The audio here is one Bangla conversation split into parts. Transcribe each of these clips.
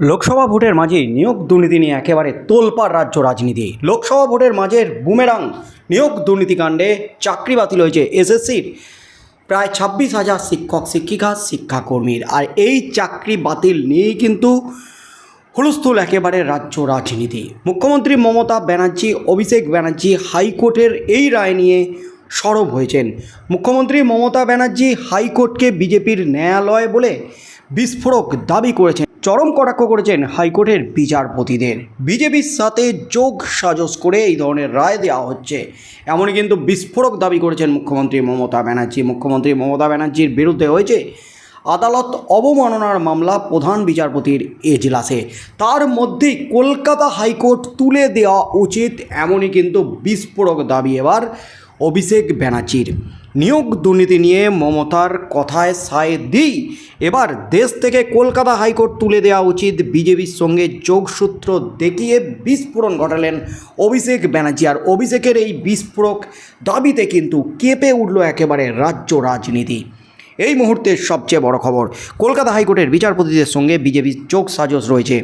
লোকসভা ভোটের মাঝে নিয়োগ দুর্নীতি নিয়ে একেবারে তোলপাড় রাজ্য রাজনীতি। লোকসভা ভোটের মাঝের বুমেরাং নিয়োগ দুর্নীতিকাণ্ডে চাকরি বাতিল হয়েছে এসএসসির। প্রায় ছাব্বিশ হাজার শিক্ষক, শিক্ষিকা, শিক্ষাকর্মীর। আর এই চাকরি বাতিল নিয়েই কিন্তু হুলস্থুল একেবারে রাজ্য রাজনীতি। মুখ্যমন্ত্রী মমতা ব্যানার্জি, অভিষেক ব্যানার্জি হাইকোর্টের এই রায় নিয়ে সরব হয়েছেন। মুখ্যমন্ত্রী মমতা ব্যানার্জি হাইকোর্টকে বিজেপির ন্যায়ালয় বলে বিস্ফোরক দাবি করেছেন। চরম কটাক্ষ করেছেন হাইকোর্টের বিচারপতিদের। বিজেপির সাথে যোগ সাজস করে এই ধরনের রায় দেওয়া হচ্ছে। এমনই কিন্তু বিস্ফোরক দাবি করেছেন মুখ্যমন্ত্রী মমতা ব্যানার্জি। মুখ্যমন্ত্রী মমতা ব্যানার্জির বিরুদ্ধে হয়েছে আদালত অবমাননার মামলা প্রধান বিচারপতির এজলাসে। তার মধ্যেই কলকাতা হাইকোর্ট তুলে দেওয়া উচিত, এমনই কিন্তু বিস্ফোরক দাবি এবার অভিষেক ব্যানার্জির। নিয়োগ দুর্নীতি নিয়ে মমতার কথায় সায় দিই। এবার দেশ থেকে কলকাতা হাইকোর্ট তুলে দেওয়া উচিত বিজেপির সঙ্গে যোগসূত্র দেখিয়ে বিস্ফোরণ ঘটালেন অভিষেক ব্যানার্জি। আর অভিষেকের এই বিস্ফোরক দাবিতে কিন্তু কেঁপে উঠল একেবারে রাজ্য রাজনীতি। এই মুহূর্তের সবচেয়ে বড় খবর, কলকাতা হাইকোর্টের বিচারপতিদের সঙ্গে বিজেপির চোখ সাজস রয়েছে।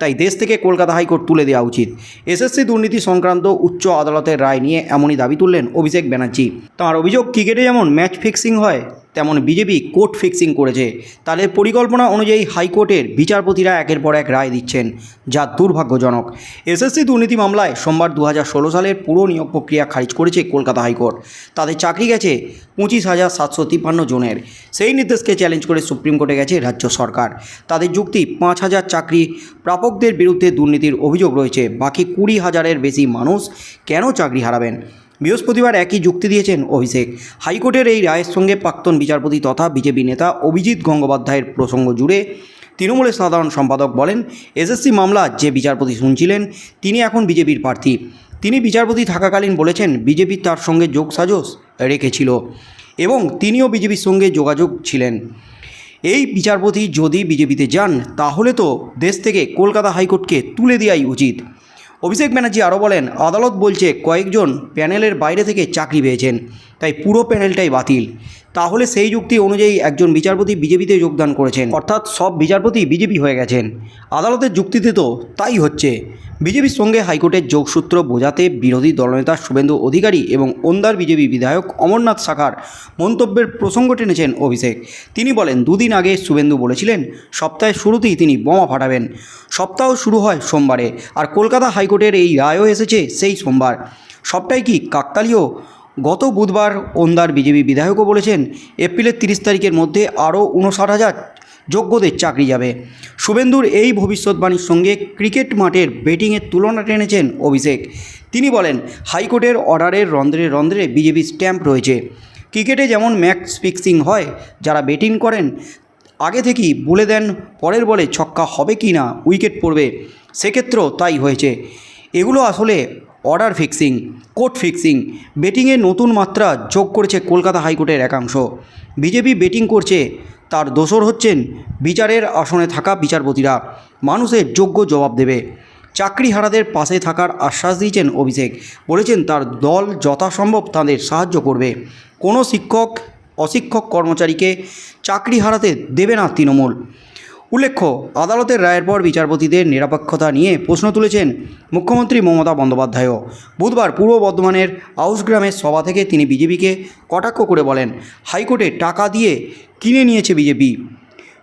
তাই দেশ থেকে কলকাতা হাইকোর্ট তুলে দেওয়া উচিত। এসএসসি দুর্নীতি সংক্রান্ত উচ্চ আদালতের রায় নিয়ে এমনই দাবি তুললেন অভিষেক ব্যানার্জি। তাঁর অভিযোগ, ক্রিকেটে যেমন ম্যাচ ফিক্সিং হয় তেমন বিজেপি কোর্ট ফিক্সিং করেছে। তাদের পরিকল্পনা অনুযায়ী হাইকোর্টের বিচারপতিরা একের পর এক রায় দিচ্ছেন, যা দুর্ভাগ্যজনক। এসএসসি দুর্নীতি মামলায় সোমবার দু হাজার ষোলো সালের পুরো নিয়োগ প্রক্রিয়া খারিজ করেছে কলকাতা হাইকোর্ট। তাদের চাকরি গেছে পঁচিশ হাজার সাতশো তিপ্পান্ন জনের। সেই নির্দেশকে চ্যালেঞ্জ করে সুপ্রিম কোর্টে গেছে রাজ্য সরকার। তাদের যুক্তি, পাঁচ হাজার চাকরি প্রাপকদের বিরুদ্ধে দুর্নীতির অভিযোগ রয়েছে, বাকি কুড়ি হাজারের বেশি মানুষ কেন চাকরি হারাবেন? বৃহস্পতিবার একই যুক্তি দিয়েছেন অভিষেক। হাইকোর্টের এই রায়ের সঙ্গে প্রাক্তন বিচারপতি তথা বিজেপি নেতা অভিজিৎ গঙ্গোপাধ্যায়ের প্রসঙ্গ জুড়ে তৃণমূলের সাধারণ সম্পাদক বলেন, এসএসসি মামলা যে বিচারপতি শুনছিলেন, তিনি এখন বিজেপির প্রার্থী। তিনি বিচারপতি থাকাকালীন বলেছেন, বিজেপি তার সঙ্গে যোগসাজস রেখেছিল এবং তিনিও বিজেপির সঙ্গে যোগাযোগ ছিলেন। এই বিচারপতি যদি বিজেপিতে যান, তাহলে তো দেশ থেকে কলকাতা হাইকোর্টকে তুলে দেওয়াই উচিত। অভিষেক ব্যানার্জি আরও বলেন আদালত বলছে কয়েকজন প্যানেলের বাইরে থেকে চাকরি পেয়েছেন। তাই পুরো প্যানেলটাই বাতিল। তাহলে সেই যুক্তি অনুযায়ী একজন বিচারপতি বিজেপিতে যোগদান করেছেন। অর্থাৎ সব বিচারপতি বিজেপি হয়ে গেছেন। আদালতের যুক্তিতে তো তাই হচ্ছে। বিজেপির সঙ্গে হাইকোর্টের যোগসূত্র বোঝাতে বিরোধী দলনেতা শুভেন্দু অধিকারী এবং ওন্দার বিজেপি বিধায়ক অমরনাথ শাখার মন্তব্যের প্রসঙ্গ টেনেছেন অভিষেক। তিনি বলেন, দুদিন আগে শুভেন্দু বলেছিলেন, সপ্তাহের শুরুতেই তিনি বোমা ফাটাবেন। সপ্তাহ শুরু হয় সোমবারে, আর কলকাতা হাইকোর্টের এই রায়ও এসেছে সেই সোমবার। সবটাই কি কাকতালীয়? গত বুধবার ওন্দার বিজেপি বিধায়কও বলেছেন, এপ্রিলের তিরিশ তারিখের মধ্যে আরও উনষাট হাজার যোগ্যদের চাকরি যাবে। শুভেন্দুর এই ভবিষ্যৎবাণীর সঙ্গে ক্রিকেট মাঠের ব্যাটিংয়ের তুলনা টেনেছেন অভিষেক। তিনি বলেন, হাইকোর্টের অর্ডারের রন্ধ্রে রন্ধ্রে বিজেপি স্ট্যাম্প রয়েছে। ক্রিকেটে যেমন ম্যাচ ফিক্সিং হয়, যারা ব্যাটিং করেন, আগে থেকেই বলে দেন পরের বলে ছক্কা হবে কি না, উইকেট পড়বে। সেক্ষেত্রেও তাই হয়েছে। এগুলো আসলে অর্ডার ফিক্সিং কোর্ট ফিক্সিং, বেটিংয়ে নতুন মাত্রা যোগ করেছে কলকাতা হাইকোর্টের একাংশ। বিজেপি বেটিং করছে, তার দোসর হচ্ছেন বিচারের আসনে থাকা বিচারপতিরা। মানুষের যোগ্য জবাব দেবে। চাকরি হারাদের পাশে থাকার আশ্বাস দিয়েছেন অভিষেক। বলেছেন তার দল যথাসম্ভব তাদের সাহায্য করবে। কোনো শিক্ষক, অশিক্ষক কর্মচারীকে চাকরি হারাতে দেবে না তৃণমূল। উল্লেখ্য, আদালতের রায়ের পর বিচারপতিদের নিরপেক্ষতা নিয়ে প্রশ্ন তুলেছেন মুখ্যমন্ত্রী মমতা বন্দ্যোপাধ্যায়ও। বুধবার পূর্ব বর্ধমানের আউসগ্রামের সভা থেকে তিনি বিজেপিকে কটাক্ষ করে বলেন, হাইকোর্টে টাকা দিয়ে কিনে নিয়েছে বিজেপি।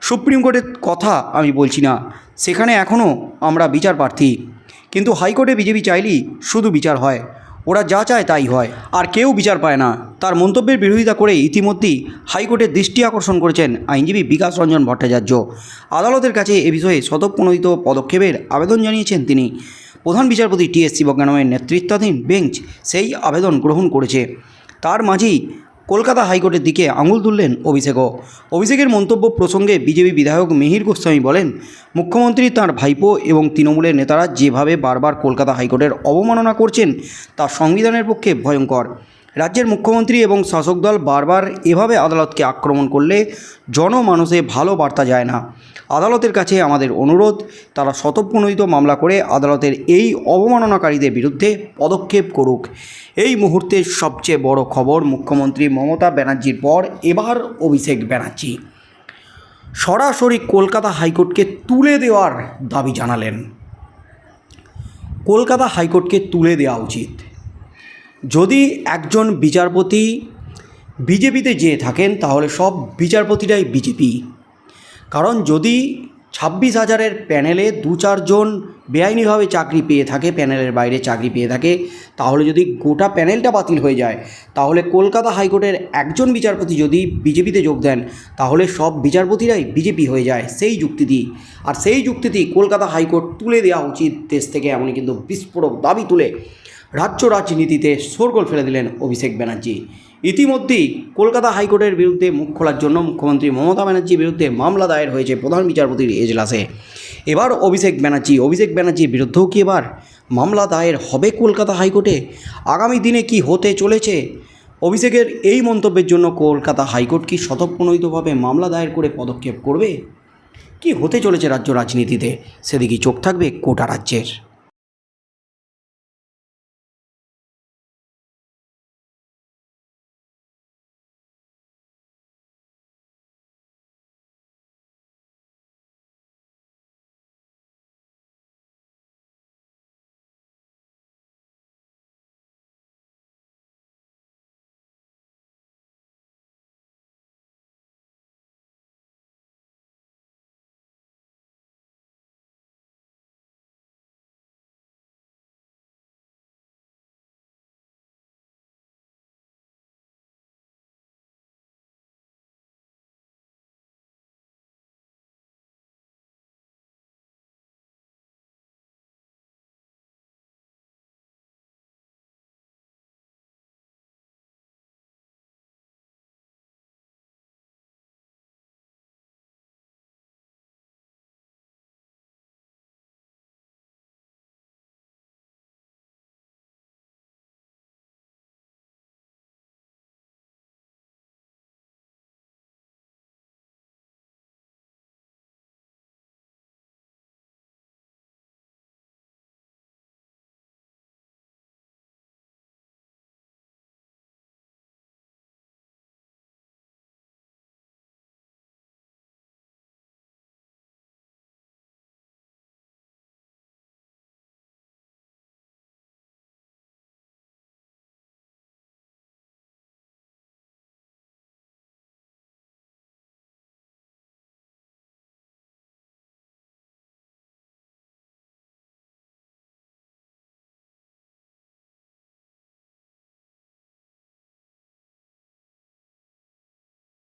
সুপ্রিম কোর্টের কথা আমি বলছি না। সেখানে এখনও আমরা বিচার প্রার্থী। কিন্তু হাইকোর্টে বিজেপি চাইলেই শুধু বিচার হয়। ওরা যা চায় তাই হয়। আর কেউ বিচার পায় না। তার মন্তব্যের বিরোধিতা করে ইতিমধ্যেই হাইকোর্টের দৃষ্টি আকর্ষণ করেছেন আইনজীবী বিকাশ রঞ্জন ভট্টাচার্য। আদালতের কাছে এ বিষয়ে স্বতঃপ্রণোদিত পদক্ষেপের আবেদন জানিয়েছেন তিনি। প্রধান বিচারপতি টি এস শিবজ্ঞানমের নেতৃত্বাধীন বেঞ্চ সেই আবেদন গ্রহণ করেছে। তার মাঝেই কলকাতা হাইকোর্টের দিকে আঙুল তুললেন অভিষেকও। অভিষেকের মন্তব্য প্রসঙ্গে বিজেপি বিধায়ক মিহির গোস্বামী বলেন, মুখ্যমন্ত্রী তাঁর ভাইপো এবং তৃণমূলের নেতারা যেভাবে বারবার কলকাতা হাইকোর্টের অবমাননা করছেন, তা সংবিধানের পক্ষে ভয়ঙ্কর। রাজ্যের মুখ্যমন্ত্রী এবং শাসক দল বারবার এভাবে আদালতকে আক্রমণ করলে জনমানসে ভালো বার্তা যায় না। আদালতের কাছে আমাদের অনুরোধ, তারা শতপ্রণোদিত মামলা করে আদালতের এই অবমাননাকারীদের বিরুদ্ধে পদক্ষেপ করুক। এই মুহূর্তের সবচেয়ে বড় খবর, মুখ্যমন্ত্রী মমতা ব্যানার্জির পর এবার অভিষেক ব্যানার্জি। সরাসরি কলকাতা হাইকোর্টকে তুলে দেওয়ার দাবি জানালেন। কলকাতা হাইকোর্টকে তুলে দেওয়া উচিত। যদি একজন বিচারপতি বিজেপিতে যেয়ে থাকেন, তাহলে সব বিচারপতিরাই বিজেপি। কারণ যদি ছাব্বিশ হাজারের প্যানেলে দু চারজন বেআইনিভাবে চাকরি পেয়ে থাকে, প্যানেলের বাইরে চাকরি পেয়ে থাকে, তাহলে যদি গোটা প্যানেলটা বাতিল হয়ে যায়, তাহলে কলকাতা হাইকোর্টের একজন বিচারপতি যদি বিজেপিতে যোগ দেন, তাহলে সব বিচারপতিরাই বিজেপি হয়ে যায় সেই যুক্তিটি। আর সেই যুক্তিটি কলকাতা হাইকোর্ট তুলে দেওয়া উচিত দেশ থেকে, এমনই কিন্তু বিস্ফোরক দাবি তুলে রাজ্য রাজনীতিতে শোরগোল ফেলে দিলেন অভিষেক ব্যানার্জি। ইতিমধ্যেই কলকাতা হাইকোর্টের বিরুদ্ধে মুখ খোলার জন্য মুখ্যমন্ত্রী মমতা ব্যানার্জির বিরুদ্ধে মামলা দায়ের হয়েছে প্রধান বিচারপতির এজলাসে। এবার অভিষেক ব্যানার্জি, অভিষেক ব্যানার্জির বিরুদ্ধেও কি এবার মামলা দায়ের হবে কলকাতা হাইকোর্টে? আগামী দিনে কি হতে চলেছে? অভিষেকের এই মন্তব্যের জন্য কলকাতা হাইকোর্ট কি স্বতঃপ্রণোদিতভাবে মামলা দায়ের করে পদক্ষেপ করবে? কি হতে চলেছে রাজ্য রাজনীতিতে? সেদিকেই চোখ থাকবে কোটা রাজ্যের।